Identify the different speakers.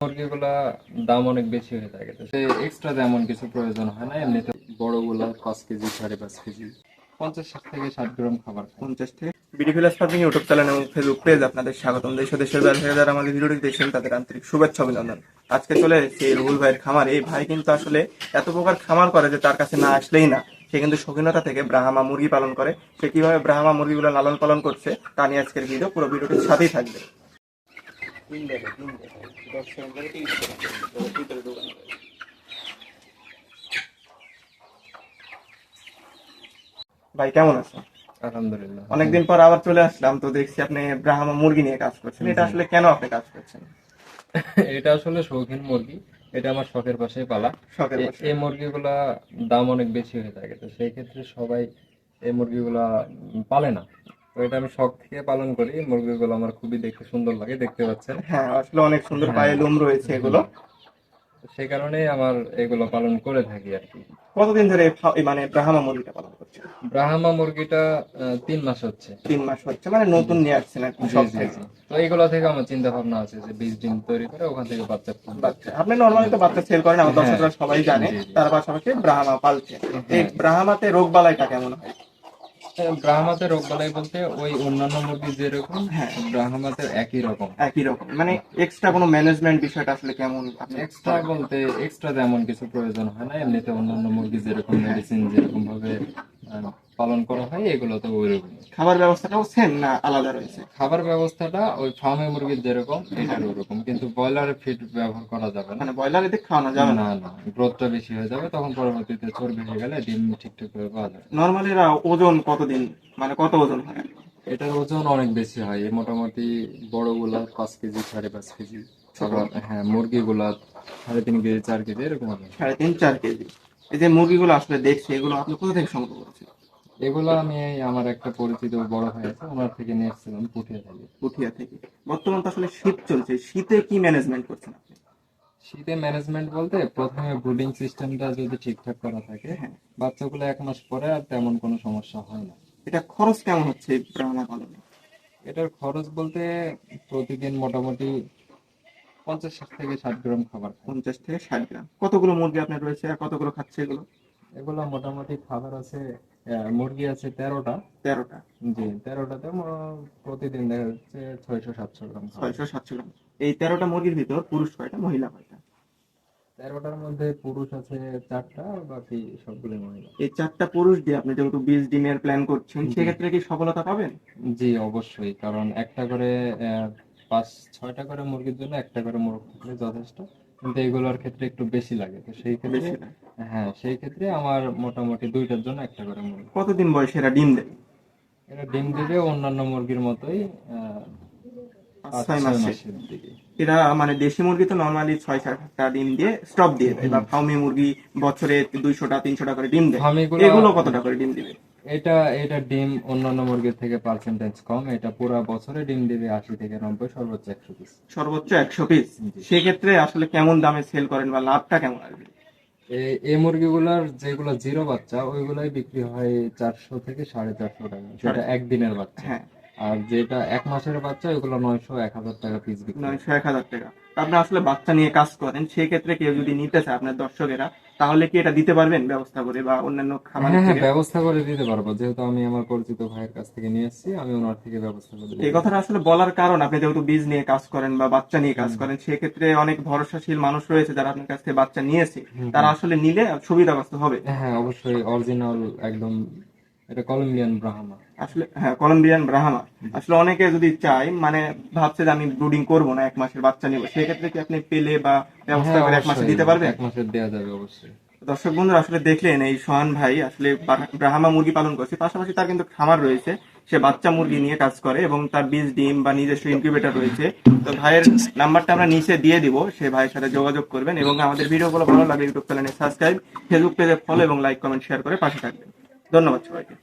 Speaker 1: মুরগিগুলা দাম অনেক বেশি হয়ে থাকে এক্সট্রা তেমন কিছু প্রয়োজন হয় না, এমনিতে বড়গুলা পাঁচ কেজি, সাড়ে পাঁচ কেজি। পঞ্চাশ থেকে ষাট গ্রাম খাবার
Speaker 2: পঞ্চাশ থেকে তাদের আজকে চলে রুহুল ভাইয়ের খামার। এই ভাই কিন্তু আসলে এত প্রকার খামার করে যে তার কাছে না আসলেই না। সে কিন্তু শৌখিনতা থেকে ব্রাহ্মা মুরগি পালন করে। সে কীভাবে ব্রাহ্মা মুরগিগুলো লালন পালন করছে, তা নিয়ে আজকের ভিডিও পুরো ভিডিওটির সাথেই থাকবে। ভাই কেমন আছেন
Speaker 1: আলহামদুলিল্লাহ।
Speaker 2: অনেকদিন পর আবার চলে আসলাম তো দেখছি আপনি ব্রাহ্মা মুরগি নিয়ে কাজ করছেন। এটা আসলে কেন আপনি কাজ করছেন?
Speaker 1: এটা আসলে শৌখিন মুরগি। এটা আমার শখের পাশে পালা। এই মুরগিগুলা দাম অনেক বেশি হয়ে থাকে তো সেই ক্ষেত্রে সবাই এই মুরগিগুলা পালে না। তো এটা আমি শখ থেকে পালন করি। মুরগিগুলো আমার খুবই দেখতে সুন্দর লাগে দেখতে পাচ্ছেন।
Speaker 2: হ্যাঁ আসলে অনেক সুন্দর পায়ে লোম রয়েছে এগুলো।
Speaker 1: তো সেই কারণেই আমার এগুলো পালন করে থাকি আর কি।
Speaker 2: কতদিন ধরে মানে ব্রাহ্মা মুরগিটা পালন করছেন?
Speaker 1: ব্রাহ্মা মুরগিটা তিন মাস হচ্ছে।
Speaker 2: তিন মাস হচ্ছে মানে নতুন নিয়ে আসছে
Speaker 1: না
Speaker 2: সব থেকে।
Speaker 1: তো এগুলো থেকে আমার চিন্তা ভাবনা আছে যে বীজ ডিম তৈরি করে ওখান থেকে বাচ্চা
Speaker 2: বাচ্চা। আপনি নর্মালি তো বাচ্চা সেল করেন আমার
Speaker 1: হ্যাঁ।
Speaker 2: দর্শকরা সবাই জানে। তার পাশাপাশি ব্রাহ্মা পালছেন। এই ব্রাহ্মাতে রোগ বালাইটা কেমন হয়?
Speaker 1: ব্রাহ্মাতে রোগ বালাই বলতে ওই অন্যান্য মুরগি যেরকম
Speaker 2: হ্যাঁ।
Speaker 1: ব্রাহ্মাতে একই রকম।
Speaker 2: একই রকম। মানে এক্সট্রা কোনো ম্যানেজমেন্ট বিষয়টা আসলে কেমন?
Speaker 1: এক্সট্রা বলতে এক্সট্রা তেমন কিছু প্রয়োজন হয় না। এমনিতে অন্যান্য মুরগি যেরকম মেডিসিন যেরকম ভাবে পালন করা হয় এগুলো তো ওইরকম
Speaker 2: খাবার ব্যবস্থাটাও সেম না আলাদা রয়েছে?
Speaker 1: খাবার ব্যবস্থাটা ওই ফার্মে মুরগির যেরকম এটার ওরকম কিন্তু ব্রয়লারের ফিড ব্যবহার করা যাবে না।
Speaker 2: মানে ব্রয়লার এতে খাওয়ানো যাবে না?
Speaker 1: না গ্রোথটা বেশি হয়ে যাবে তখন পরবর্তীতে চর্বি হয়ে গেলে ডিম ঠিকঠাক করে পাওয়া যাবে।
Speaker 2: নর্মালি এরা ওজন কতদিন মানে কত ওজন হয়?
Speaker 1: এটার ওজন অনেক বেশি হয় মোটামুটি বড়গুলা পাঁচ কেজি সাড়ে পাঁচ কেজি হ্যাঁ মুরগিগুলা সাড়ে তিন কেজি চার কেজি এরকম
Speaker 2: সাড়ে তিন চার কেজি। এই যে মুরগিগুলো আসলে দেখছি এগুলো আপনি কোথা থেকে সংগ্রহ করেছেন?
Speaker 1: এগুলো আমি আমার একটা পরিচিত বড় ভাই আছে ওনার থেকে নিয়ে এসেছিলাম পুঠিয়া থেকে।
Speaker 2: পুঠিয়া থেকে। বর্তমান তো আসলে শীত চলছে শীতে কি ম্যানেজমেন্ট করছেন আপনি?
Speaker 1: শীতে ম্যানেজমেন্ট বলতে প্রথমে ব্রুডিং সিস্টেমটা যদি ঠিকঠাক করা থাকে
Speaker 2: হ্যাঁ।
Speaker 1: বাচ্চাগুলো এক মাস পরে আর তেমন কোনো সমস্যা হয় না।
Speaker 2: এটা খরচ কেমন হচ্ছে ব্রাহ্মা পালনে
Speaker 1: এটার খরচ বলতে প্রতিদিন মোটামুটি পঞ্চাশ থেকে ষাট গ্রাম খাবার
Speaker 2: পঞ্চাশ থেকে ষাট গ্রাম। কতগুলো মুরগি আপনার রয়েছে আর কতগুলো খাচ্ছে এগুলো?
Speaker 1: এগুলো মোটামুটি খাবার আছে মুরগি আছে তেরোটা।
Speaker 2: তেরোটা।
Speaker 1: জি তেরোটাতে প্রতিদিন দেখা যাচ্ছে ছয়শো সাতশো গ্রাম
Speaker 2: ছয়শো সাতশো গ্রাম। এই তেরোটা মুরগির ভিতর পুরুষ কয়টা মহিলা কয়টা?
Speaker 1: তেরোটার মধ্যে পুরুষ আছে চারটা বাকি সবগুলো মহিলা।
Speaker 2: এই চারটা পুরুষ দিয়ে আপনি যেহেতু বিশ ডিমের প্ল্যান করছেন সেক্ষেত্রে কি সফলতা পাবেন?
Speaker 1: জি অবশ্যই। কারণ একটা করে পাঁচ ছয়টা করে মুরগির জন্য একটা করে মুরগি থাকলে যথেষ্ট। কিন্তু এগুলোর ক্ষেত্রে একটু বেশি লাগে। তো সেই ক্ষেত্রে হ্যাঁ সেই ক্ষেত্রে আমার মোটামুটি দুইটার জন্য একটা করে মুরগি।
Speaker 2: কতদিন বয়সে? এরা ডিম দেবে
Speaker 1: এরা ডিম দেবে অন্যান্য মুরগির মতোই
Speaker 2: এরা মানে দেশি মুরগি তো নর্মালি ছয় সাতটা ডিম দিয়ে স্টপ দিয়ে দেয় বা ফার্মি মুরগি বছরে দুইশোটা তিনশোটা করে ডিম দেয়। এগুলো কতটা করে ডিম দিবে?
Speaker 1: এটা এটা ডিম অন্যান্য মুরগির থেকে পার্সেন্টেজ কম এটা পুরো বছরে ডিম দিবে আশি থেকে নব্বই সর্বোচ্চ একশো পিস
Speaker 2: সর্বোচ্চ একশো পিস। সেক্ষেত্রে আসলে কেমন দামে সেল করেন বা লাভটা কেমন আসবে?
Speaker 1: এই মুরগিগুলার যেগুলো জিরো বাচ্চা ওইগুলাই বিক্রি হয় চারশো থেকে সাড়ে চারশো টাকা সেটা একদিনের বাচ্চা।
Speaker 2: হ্যাঁ।
Speaker 1: আর যেটা এক মাসের বাচ্চা ওইগুলো নয়শো এক হাজার টাকা পিস বিক্রি।
Speaker 2: নয়শো এক হাজার টাকা। আপনি আসলে বাচ্চা নিয়ে কাজ করেন সেক্ষেত্রে কেউ যদি নিতে চায় আপনার দর্শকেরা তাহলে কি এটা দিতে পারবেন ব্যবস্থা করে বা অন্যান্য খাবার
Speaker 1: হ্যাঁ হ্যাঁ ব্যবস্থা করে দিতে পারব। যেহেতু আমি আমার পরিচিত ভাইয়ের কাছ থেকে নিয়ে এসেছি আমি ওনার থেকে ব্যবস্থা করে
Speaker 2: এই কথাটা আসলে বলার কারণ আপনি যেহেতু বীজ নিয়ে কাজ করেন বা বাচ্চা নিয়ে কাজ করেন সেক্ষেত্রে অনেক ভরসাশীল মানুষ রয়েছে যারা আপনার কাছ থেকে বাচ্চা নিয়েছে তারা আসলে নিলে সুবিধাগ্রস্ত হবে।
Speaker 1: হ্যাঁ অবশ্যই অরিজিনাল একদম এটা কলম্বিয়ান ব্রাহ্মা
Speaker 2: আসলে হ্যাঁ কলম্বিয়ান ব্রাহ্মা আসলে অনেকে যদি চায় মানে ভাবছে যে আমি ব্রুডিং করব না এক মাসের বাচ্চা নিবো সেক্ষেত্রে কি আপনি পেলে বা ব্যবস্থা করে এক মাসে দিতে পারবেন?
Speaker 1: এক মাসের দেওয়া যাবে অবশ্যই।
Speaker 2: দর্শক বন্ধুরা আসলে দেখলেন এই সোহান ভাই আসলে ব্রাহ্মা মুরগি পালন করছে পাশাপাশি তার কিন্তু খামার রয়েছে। সে বাচ্চা মুরগি নিয়ে কাজ করে এবং তার বীজ ডিম বা নিজস্ব ইনকিউবেটর রয়েছে। তো ভাইয়ের নাম্বারটা আমরা নিচে দিয়ে দিব সে ভাইয়ের সাথে যোগাযোগ করবেন এবং আমাদের ভিডিও ভিডিওগুলো ভালো লাগলে ইউটিউব চ্যানেলে সাবস্ক্রাইব ফেসবুক পেজে ফলো এবং লাইক কমেন্ট শেয়ার করে পাশে থাকবেন। ধন্যবাদ সবাইকে।